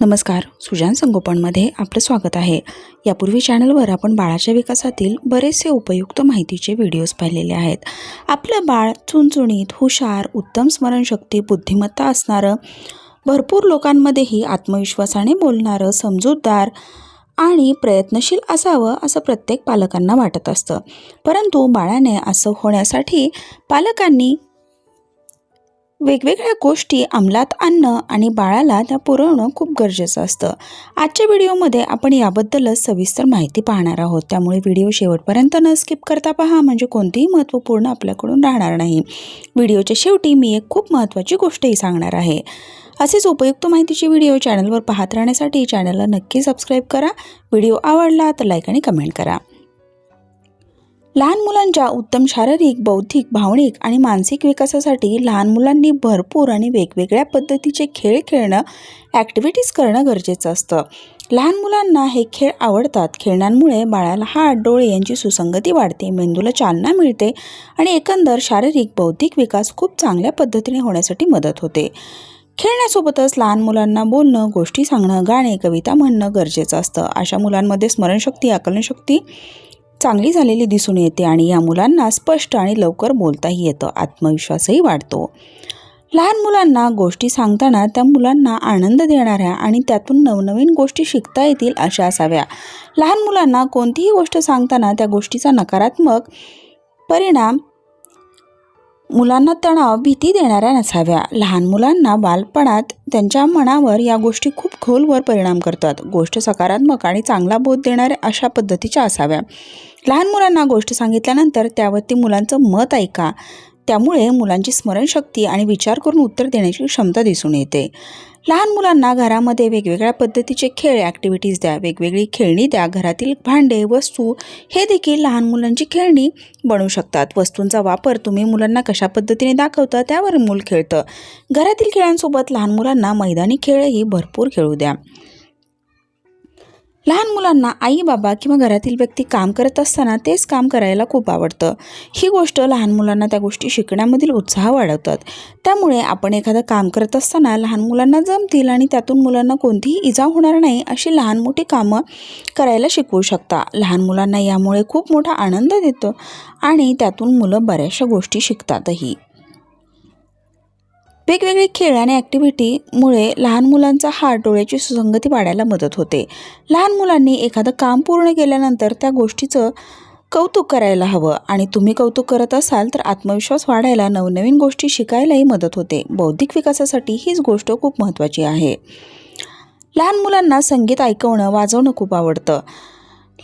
नमस्कार सुजान संगोपनमध्ये आपलं स्वागत आहे. यापूर्वी चॅनलवर आपण बाळाच्या विकासातील बरेचसे उपयुक्त माहितीचे व्हिडिओज पाहिलेले आहेत. आपलं बाळ चुणचुणीत हुशार उत्तम स्मरणशक्ती बुद्धिमत्ता असणारं भरपूर लोकांमध्येही आत्मविश्वासाने बोलणारं समजूतदार आणि प्रयत्नशील असावं असं प्रत्येक पालकांना वाटत असतं. परंतु बाळाने असं होण्यासाठी पालकांनी वेगवेगळ्या गोष्टी अंमलात आणणं आणि बाळाला त्या पुरवणं खूप गरजेचं असतं. आजच्या व्हिडिओमध्ये आपण याबद्दलच सविस्तर माहिती पाहणार आहोत. त्यामुळे व्हिडिओ शेवटपर्यंत न स्किप करता पहा म्हणजे कोणतीही महत्त्वपूर्ण आपल्याकडून राहणार नाही. व्हिडिओच्या शेवटी मी एक खूप महत्त्वाची गोष्टही सांगणार आहे. असेच उपयुक्त माहितीचे व्हिडिओ चॅनलवर पाहत राहण्यासाठी चॅनलला नक्की सबस्क्राईब करा. व्हिडिओ आवडला तर लाईक आणि कमेंट करा. लहान मुलांच्या उत्तम शारीरिक बौद्धिक भावनिक आणि मानसिक विकासासाठी लहान मुलांनी भरपूर आणि वेगवेगळ्या पद्धतीचे खेळ खेळणं ॲक्टिव्हिटीज करणं गरजेचं असतं. लहान मुलांना हे खेळ आवडतात. खेळण्यांमुळे बाळाला हात डोळे यांची सुसंगती वाढते मेंदूला चालना मिळते आणि एकंदर शारीरिक बौद्धिक विकास खूप चांगल्या पद्धतीने होण्यासाठी मदत होते. खेळण्यासोबतच लहान मुलांना बोलणं गोष्टी सांगणं गाणे कविता म्हणणं गरजेचं असतं. अशा मुलांमध्ये स्मरणशक्ती आकलनशक्ती चांगली झालेली दिसून येते आणि या मुलांना स्पष्ट आणि लवकर बोलताही येतं. आत्मविश्वासही वाढतो. लहान मुलांना गोष्टी सांगताना त्या मुलांना आनंद देणाऱ्या आणि त्यातून नवनवीन गोष्टी शिकता येतील अशा असाव्या. लहान मुलांना कोणतीही गोष्ट सांगताना त्या गोष्टीचा नकारात्मक परिणाम मुलांना तणाव भीती देणाऱ्या नसाव्या. लहान मुलांना बालपणात त्यांच्या मनावर या गोष्टी खूप खोलवर परिणाम करतात. गोष्ट सकारात्मक आणि चांगला बोध देणाऱ्या अशा पद्धतीच्या असाव्या. लहान मुलांना गोष्ट सांगितल्यानंतर त्यावरती मुलांचं मत ऐका. त्यामुळे मुलांची स्मरणशक्ती आणि विचार करून उत्तर देण्याची क्षमता दिसून येते. लहान मुलांना घरामध्ये वेगवेगळ्या पद्धतीचे खेळ ॲक्टिव्हिटीज द्या वेगवेगळी खेळणी द्या घरातील भांडे वस्तू हे देखील लहान मुलांची खेळणी बनू शकतात. वस्तूंचा वापर तुम्ही मुलांना कशा पद्धतीने दाखवता त्यावर मूल खेळतं. घरातील खेळांसोबत लहान मुलांना मैदानी खेळही भरपूर खेळू द्या. लहान मुलांना आई बाबा किंवा घरातील व्यक्ती काम करत असताना तेच काम करायला खूप आवडतं. ही गोष्ट लहान मुलांना त्या गोष्टी शिकण्यामधील उत्साह वाढवतात. त्यामुळे आपण एखादं काम करत असताना लहान मुलांना जमतील आणि त्यातून मुलांना कोणतीही इजा होणार नाही अशी लहान मोठी कामं करायला शिकवू शकता. लहान मुलांना यामुळे खूप मोठा आनंद देतो आणि त्यातून मुलं बऱ्याचशा गोष्टी शिकतातही. वेगवेगळे खेळ आणि ॲक्टिव्हिटीमुळे लहान मुलांचा हात डोळ्याची सुसंगती वाढायला मदत होते. लहान मुलांनी एखादं काम पूर्ण केल्यानंतर त्या गोष्टीचं कौतुक करायला हवं आणि तुम्ही कौतुक करत असाल तर आत्मविश्वास वाढायला नवनवीन गोष्टी शिकायलाही मदत होते. बौद्धिक विकासासाठी हीच गोष्ट खूप महत्त्वाची आहे. लहान मुलांना संगीत ऐकवणं वाजवणं खूप आवडतं.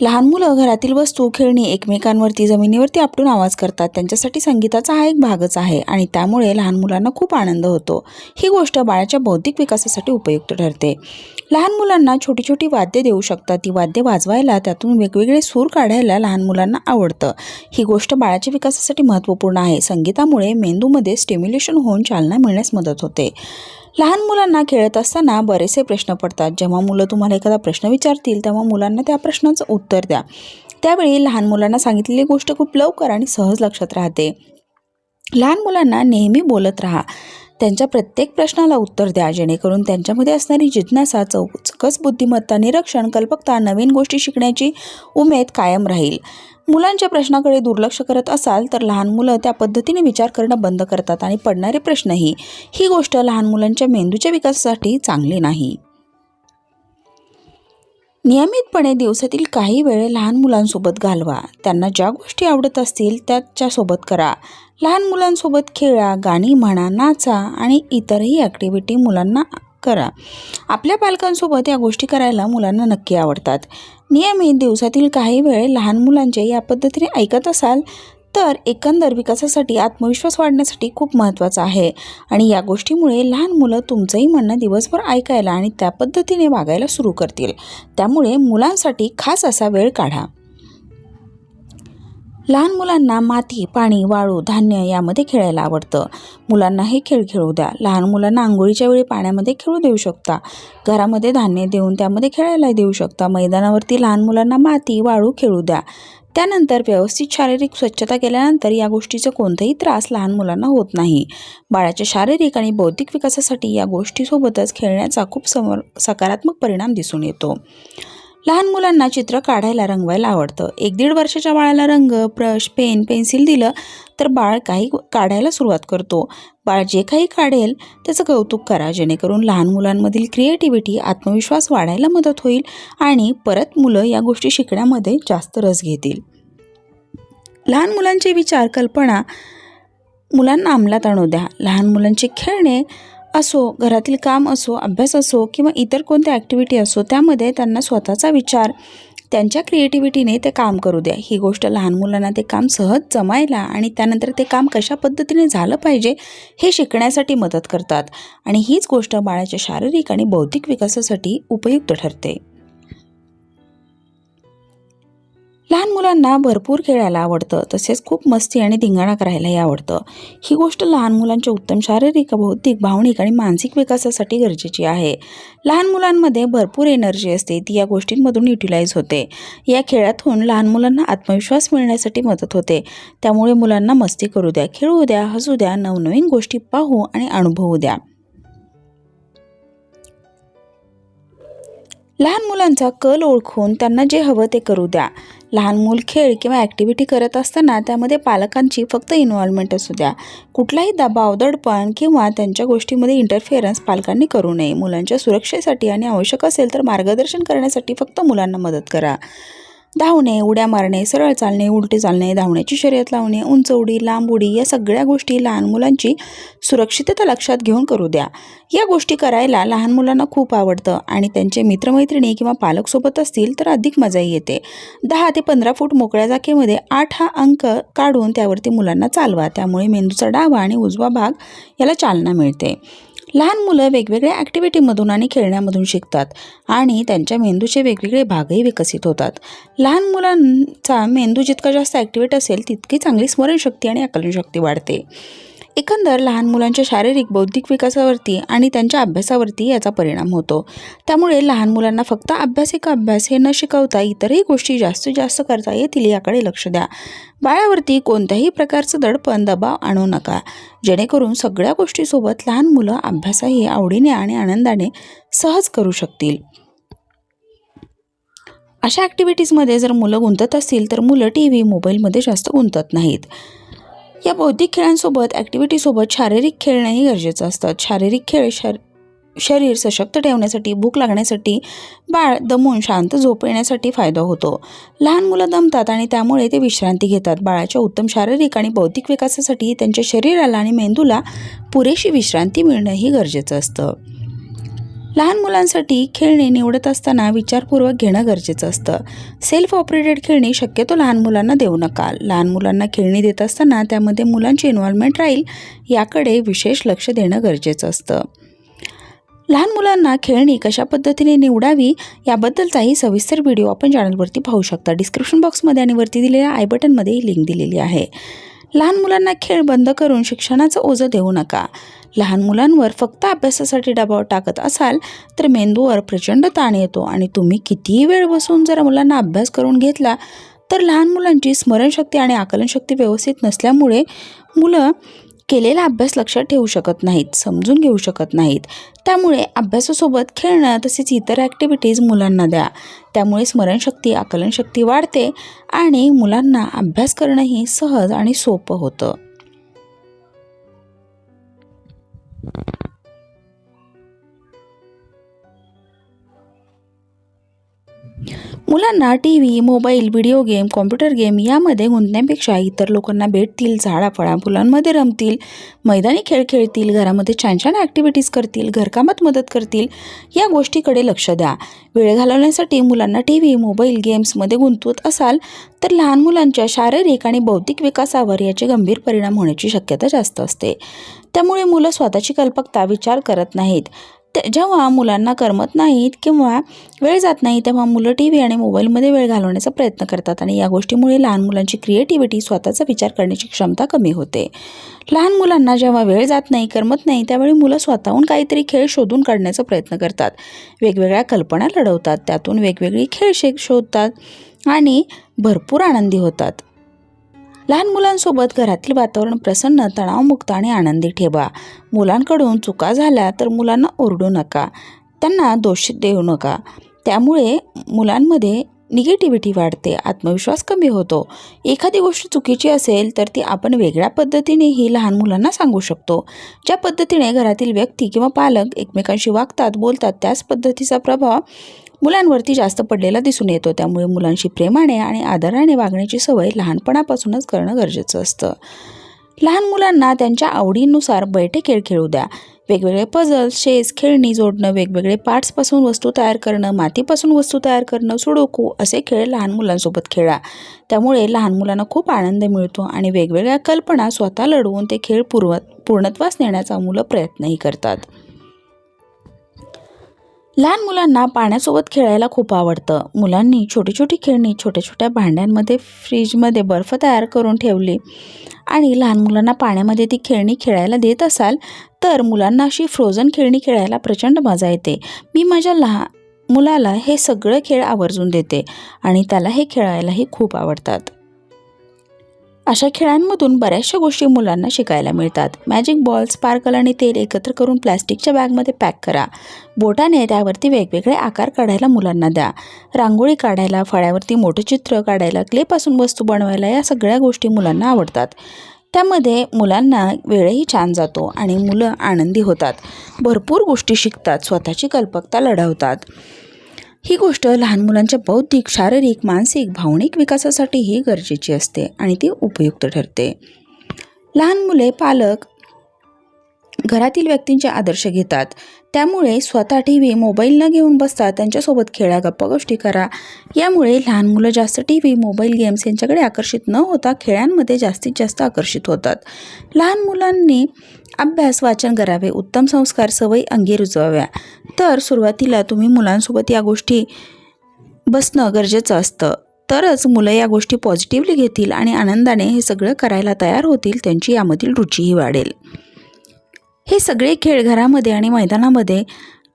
लहान मुलं घरातील वस्तू खेळणी एकमेकांवरती जमिनीवरती आपटून आवाज करतात. त्यांच्यासाठी संगीताचा हा एक भागच आहे आणि त्यामुळे लहान मुलांना खूप आनंद होतो. ही गोष्ट बाळाच्या बौद्धिक विकासासाठी उपयुक्त ठरते. लहान मुलांना छोटी छोटी वाद्ये देऊ शकतात. ती वाद्ये वाजवायला त्यातून वेगवेगळे सूर काढायला लहान मुलांना आवडतं. ही गोष्ट बाळाच्या विकासासाठी महत्त्वपूर्ण आहे. संगीतामुळे मेंदूमध्ये स्टिम्युलेशन होऊन चालना मिळण्यास मदत होते. लहान मुलांना खेळत असताना बरेचसे प्रश्न पडतात. जेव्हा मुलं तुम्हाला एखादा प्रश्न विचारतील तेव्हा मुलांना त्या प्रश्नाचं उत्तर द्या. त्यावेळी लहान मुलांना सांगितलेली गोष्ट खूप लवकर आणि सहज लक्षात राहते. लहान मुलांना नेहमी बोलत राहा. त्यांच्या प्रत्येक प्रश्नाला उत्तर द्या जेणेकरून त्यांच्यामध्ये असणारी जिज्ञासा चौकस बुद्धिमत्ता निरीक्षण कल्पकता नवीन गोष्टी शिकण्याची उमेद कायम राहील. मुलांच्या प्रश्नाकडे दुर्लक्ष करत असाल तर लहान मुलं त्या पद्धतीने विचार करणं बंद करतात आणि पडणारे प्रश्नही. ही गोष्ट लहान मुलांच्या मेंदूच्या विकासासाठी चांगली नाही. नियमितपणे दिवसातील काही वेळ लहान मुलांसोबत घालवा. त्यांना ज्या गोष्टी आवडत असतील त्याच्यासोबत करा. लहान मुलांसोबत खेळा गाणी म्हणा नाचा आणि इतरही ॲक्टिव्हिटी मुलांना करा. आपल्या पालकांसोबत या गोष्टी करायला मुलांना नक्की आवडतात. नियमित दिवसातील काही वेळ लहान मुलांचे या पद्धतीने ऐकत असाल तर एकंदर विकासासाठी आत्मविश्वास वाढण्यासाठी खूप महत्त्वाचं आहे. आणि या गोष्टीमुळे लहान मुलं तुमचंही म्हणणं दिवसभर ऐकायला आणि त्या पद्धतीने वागायला सुरू करतील. त्यामुळे मुलांसाठी खास असा वेळ काढा. लहान मुलांना माती पाणी वाळू धान्य यामध्ये खेळायला आवडतं. मुलांना हे खेळ खेळू द्या. लहान मुलांना आंघोळीच्या वेळी पाण्यामध्ये खेळू देऊ शकता. घरामध्ये धान्य देऊन त्यामध्ये खेळायला देऊ शकता. मैदानावरती लहान मुलांना माती वाळू खेळू द्या. त्यानंतर व्यवस्थित शारीरिक स्वच्छता केल्यानंतर या गोष्टीचा कोणताही त्रास लहान मुलांना होत नाही. बाळाच्या शारीरिक आणि बौद्धिक विकासासाठी या गोष्टीसोबतच खेळण्याचा खूप समोर सकारात्मक परिणाम दिसून येतो. लहान मुलांना चित्र काढायला रंगवायला आवडतं. एक दीड वर्षाच्या बाळाला रंग ब्रश पेन पेन्सिल दिलं तर बाळ काही काढायला सुरुवात करतो. बाळ जे काही काढेल त्याचं कौतुक करा जेणेकरून लहान मुलांमधील क्रिएटिव्हिटी आत्मविश्वास वाढायला मदत होईल आणि परत मुलं या गोष्टी शिकण्यामध्ये जास्त रस घेतील. लहान मुलांचे विचार कल्पना मुलांना अंमलात आणू द्या. लहान मुलांचे खेळणे असो घरातील काम असो अभ्यास असो किंवा इतर कोणत्या ॲक्टिव्हिटी असो त्यामध्ये त्यांना स्वतःचा विचार त्यांच्या क्रिएटिव्हिटीने ते काम करू द्या. ही गोष्ट लहान मुलांना ते काम सहज जमायला आणि त्यानंतर ते काम कशा पद्धतीने झालं पाहिजे हे शिकण्यासाठी मदत करतात. आणि हीच गोष्ट बाळाच्या शारीरिक आणि बौद्धिक विकासासाठी उपयुक्त ठरते. लहान मुलांना भरपूर खेळायला आवडतं तसेच खूप मस्ती आणि धिंगाणा करायलाही आवडतं. ही गोष्ट लहान मुलांच्या उत्तम शारीरिक बौद्धिक भावनिक आणि मानसिक विकासासाठी गरजेची आहे. लहान मुलांमध्ये भरपूर एनर्जी असते ती या गोष्टींमधून युटिलाइज होते. या खेळातून लहान मुलांना आत्मविश्वास मिळण्यासाठी मदत होते. त्यामुळे मुलांना मस्ती करू द्या खेळू द्या हसू द्या नवनवीन गोष्टी पाहू आणि अनुभवू द्या. लहान मुलांचा कल ओळखून त्यांना जे हवं ते करू द्या. लहान मूल खेळ किंवा ॲक्टिव्हिटी करत असताना त्यामध्ये पालकांची फक्त इन्व्हॉल्वमेंट असू द्या. कुठलाही दबाव दडपण किंवा त्यांच्या गोष्टीमध्ये इंटरफिअरन्स पालकांनी करू नये. मुलांच्या सुरक्षेसाठी आणि आवश्यक असेल तर मार्गदर्शन करण्यासाठी फक्त मुलांना मदत करा. धावणे उड्या मारणे सरळ चालणे उलटे चालणे धावण्याची शर्यत लावणे उंच उडी लांब उडी या सगळ्या गोष्टी लहान मुलांची सुरक्षितता लक्षात घेऊन करू द्या. या गोष्टी करायला लहान मुलांना खूप आवडतं आणि त्यांचे मित्रमैत्रिणी किंवा पालकसोबत असतील तर अधिक मजाही येते. दहा ते पंधरा फूट मोकळ्या जागेमध्ये आठ हा अंक काढून त्यावरती मुलांना चालवा. त्यामुळे मेंदूचा डावा आणि उजवा भाग याला चालना मिळते. लहान मुलं वेगवेगळ्या ॲक्टिव्हिटीमधून आणि खेळण्यामधून शिकतात आणि त्यांच्या मेंदूचे वेगवेगळे भागही विकसित होतात. लहान मुलांचा मेंदू जितका जास्त ॲक्टिवेट असेल तितकी चांगली स्मरणशक्ती आणि आकलनशक्ती वाढते. एकंदर लहान मुलांच्या शारीरिक बौद्धिक विकासावरती आणि त्यांच्या अभ्यासावरती याचा परिणाम होतो. त्यामुळे लहान मुलांना फक्त अभ्यासिक अभ्यास हे न शिकवता इतरही गोष्टी जास्तीत जास्त करता येतील याकडे लक्ष द्या. बाळावरती कोणत्याही प्रकारचं दडपण दबाव आणू नका. जेणेकरून सगळ्या गोष्टीसोबत लहान मुलं अभ्यासही आवडीने आणि आनंदाने सहज करू शकतील. अशा ॲक्टिव्हिटीजमध्ये जर मुलं गुंतत असतील तर मुलं टी व्ही मोबाईलमध्ये जास्त गुंतत नाहीत. या बौद्धिक खेळांसोबत ॲक्टिव्हिटीसोबत शारीरिक खेळणंही गरजेचं असतं. शारीरिक खेळ शर शरीर सशक्त ठेवण्यासाठी भूक लागण्यासाठी बाळ दमून शांत झोप येण्यासाठी फायदा होतो. लहान मुलं दमतात आणि त्यामुळे ते विश्रांती घेतात. बाळाच्या उत्तम शारीरिक आणि बौद्धिक विकासासाठी त्यांच्या शरीराला आणि मेंदूला पुरेशी विश्रांती मिळणंही गरजेचं असतं. लहान मुलांसाठी खेळणे निवडत असताना विचारपूर्वक घेणं गरजेचं असतं. सेल्फ ऑपरेटेड खेळणी शक्यतो लहान मुलांना देऊ नका. लहान मुलांना खेळणी देत असताना त्यामध्ये मुलांची इन्व्हॉल्वमेंट राहील याकडे विशेष लक्ष देणं गरजेचं असतं. लहान मुलांना खेळणी कशा पद्धतीने निवडावी याबद्दलचाही सविस्तर व्हिडिओ आपण चॅनलवरती पाहू शकता. डिस्क्रिप्शन बॉक्समध्ये आणि वरती दिलेल्या आय बटनमध्ये ही लिंक दिलेली आहे. लहान मुलांना खेळ बंद करून शिक्षणाचं ओझं देऊ नका. लहान मुलांवर फक्त अभ्यासासाठी दबाव टाकत असाल तर मेंदूवर प्रचंड ताण येतो आणि तुम्ही कितीही वेळ बसून जर मुलांना अभ्यास करून घेतला तर लहान मुलांची स्मरणशक्ती आणि आकलनशक्ती व्यवस्थित नसल्यामुळे मुलं केलेला अभ्यास लक्षात ठेवू शकत नाहीत समजून घेऊ शकत नाहीत. त्यामुळे अभ्यासासोबत खेळणं तसेच इतर ॲक्टिव्हिटीज मुलांना द्या. त्यामुळे स्मरणशक्ती आकलनशक्ती वाढते आणि मुलांना अभ्यास करणंही सहज आणि सोपं होतं. Thank you. मुलांना TV mobile video game computer game यामध्ये गुंतण्यापेक्षा इतर लोकांना भेटतील झाडाफळा फुलांमध्ये रमतील मैदानी खेळ खेळतील घरामध्ये छान छान ॲक्टिव्हिटीज करतील घरकामात मदत करतील या गोष्टीकडे लक्ष द्या. वेळ घालवण्यासाठी मुलांना टी व्ही मोबाईल गेम्समध्ये गुंतवत असाल तर लहान मुलांच्या शारीरिक आणि बौद्धिक विकासावर याचे गंभीर परिणाम होण्याची शक्यता जास्त असते. त्यामुळे मुलं स्वतःची कल्पकता विचार करत नाहीत. जेव्हा मुलांना करमत नाहीत किंवा वेळ जात नाही तेव्हा मुलं टी व्ही आणि मोबाईलमध्ये वेळ घालवण्याचा प्रयत्न करतात आणि या गोष्टीमुळे लहान मुलांची क्रिएटिव्हिटी स्वतःचा विचार करण्याची क्षमता कमी होते. लहान मुलांना जेव्हा वेळ जात नाही करमत नाही त्यावेळी मुलं स्वतःहून काहीतरी खेळ शोधून काढण्याचा प्रयत्न करतात. वेगवेगळ्या कल्पना लढवतात त्यातून वेगवेगळी खेळ शे शोधतात आणि भरपूर आनंदी होतात. लहान मुलांसोबत घरातील वातावरण प्रसन्न तणावमुक्त आणि आनंदी ठेवा. मुलांकडून चुका झाल्या तर मुलांना ओरडू नका. त्यांना दोष देऊ नका. त्यामुळे मुलांमध्ये निगेटिव्हिटी वाढते आत्मविश्वास कमी होतो. एखादी गोष्ट चुकीची असेल तर ती आपण वेगळ्या पद्धतीनेही लहान मुलांना सांगू शकतो. ज्या पद्धतीने घरातील व्यक्ती किंवा पालक एकमेकांशी वागतात बोलतात त्याच पद्धतीचा प्रभाव मुलांवरती जास्त पडलेला दिसून येतो. त्यामुळे मुलांशी प्रेमाने आणि आदराने वागण्याची सवय लहानपणापासूनच करणं गरजेचं असतं. लहान मुलांना त्यांच्या आवडीनुसार बैठे खेळ खेळू द्या. वेगवेगळे पझल शेस खेळणी जोडणं वेगवेगळे पार्ट्सपासून वस्तू तयार करणं मातीपासून वस्तू तयार करणं सुडोकू असे खेळ लहान मुलांसोबत खेळा. त्यामुळे लहान मुलांना खूप आनंद मिळतो आणि वेगवेगळ्या कल्पना स्वतः लढवून ते खेळ पूर्व पूर्णत्वास नेण्याचा मुलं प्रयत्नही करतात. लहान मुलांना पाण्यासोबत खेळायला खूप आवडतं. मुलांनी छोटी छोटी खेळणी छोट्या छोट्या भांड्यांमध्ये फ्रीजमध्ये बर्फ तयार करून ठेवली. आणि लहान मुलांना पाण्यामध्ये ती खेळणी खेळायला देत असाल तर मुलांना अशी फ्रोझन खेळणी खेळायला प्रचंड मजा येते. मी माझ्या लहान मुलाला हे सगळं खेळ आवर्जून देते आणि त्याला हे खेळायलाही खूप आवडतात. अशा खेळांमधून बऱ्याचशा गोष्टी मुलांना शिकायला मिळतात. मॅजिक बॉल स्पार्कल आणि तेल एकत्र करून प्लॅस्टिकच्या बॅगमध्ये पॅक करा. बोटाने त्यावरती वेगवेगळे आकार काढायला मुलांना द्या. रांगोळी काढायला फळ्यावरती मोठं चित्र काढायला क्लेपासून वस्तू बनवायला या सगळ्या गोष्टी मुलांना आवडतात. त्यामध्ये मुलांना वेळही छान जातो आणि मुलं आनंदी होतात. भरपूर गोष्टी शिकतात स्वतःची कल्पकता लढवतात. ही गोष्ट लहान मुलांच्या बौद्धिक शारीरिक मानसिक भावनिक विकासासाठीही गरजेची असते आणि ती उपयुक्त ठरते. लहान मुले पालक घरातील व्यक्तींचे आदर्श घेतात. त्यामुळे स्वतः टी व्ही मोबाईल न घेऊन बसता त्यांच्यासोबत खेळा गप्पा गोष्टी करा. यामुळे लहान मुलं जास्त टी व्ही मोबाईल गेम्स यांच्याकडे आकर्षित न होता खेळांमध्ये जास्तीत जास्त आकर्षित होतात. लहान मुलांनी अभ्यास वाचन करावे उत्तम संस्कार सवयी अंगी रुजवाव्या. तर सुरुवातीला तुम्ही मुलांसोबत या गोष्टी बसणं गरजेचं असतं. तरच मुलं या गोष्टी पॉझिटिव्हली घेतील आणि आनंदाने हे सगळं करायला तयार होतील त्यांची यामधील रुचीही वाढेल. हे सगळे खेळ घरामध्ये आणि मैदानामध्ये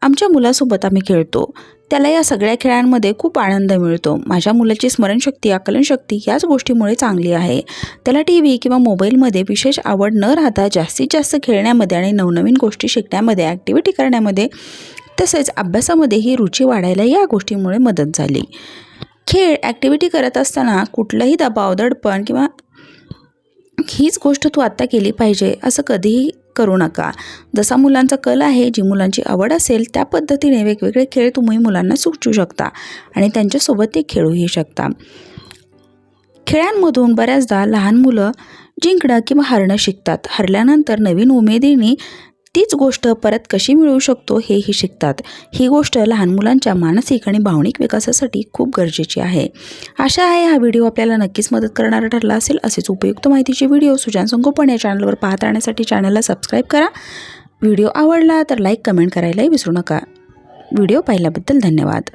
आमच्या मुलासोबत आम्ही खेळतो. त्याला या सगळ्या खेळांमध्ये खूप आनंद मिळतो. माझ्या मुलाची स्मरणशक्ती आकलनशक्ती याच गोष्टीमुळे चांगली आहे. त्याला टी व्ही किंवा मोबाईलमध्ये विशेष आवड न राहता जास्तीत जास्त खेळण्यामध्ये आणि नवनवीन गोष्टी शिकण्यामध्ये ॲक्टिव्हिटी करण्यामध्ये तसेच अभ्यासामध्येही रुची वाढायला या गोष्टीमुळे मदत झाली. खेळ ॲक्टिव्हिटी करत असताना कुठलंही दबाव दडपण किंवा हीच गोष्ट तू आत्ता केली पाहिजे असं कधीही करू नका. जसा मुलांचा कल आहे जी मुलांची आवड असेल त्या पद्धतीने वेगवेगळे खेळ तुम्ही मुलांना सुचवू शकता आणि त्यांच्यासोबत ते खेळूही शकता. खेळांमधून बऱ्याचदा लहान मुलं जिंकणं किंवा हरणं शिकतात. हरल्यानंतर नवीन उमेदीने तीच गोष्ट परत कशी मिळवू शकतो हेही शिकतात. ही गोष्ट लहान मुलांच्या मानसिक आणि भावनिक विकासासाठी खूप गरजेची आहे. आशा आहे हा व्हिडिओ आपल्याला नक्कीच मदत करणारा ठरला असेल. असेच उपयुक्त माहितीचे व्हिडिओ सुजान संगोपन या चॅनलवर पाहत राहण्यासाठी चॅनलला सबस्क्राईब करा. व्हिडिओ आवडला तर लाईक कमेंट करायलाही विसरू नका. व्हिडिओ पाहिल्याबद्दल धन्यवाद.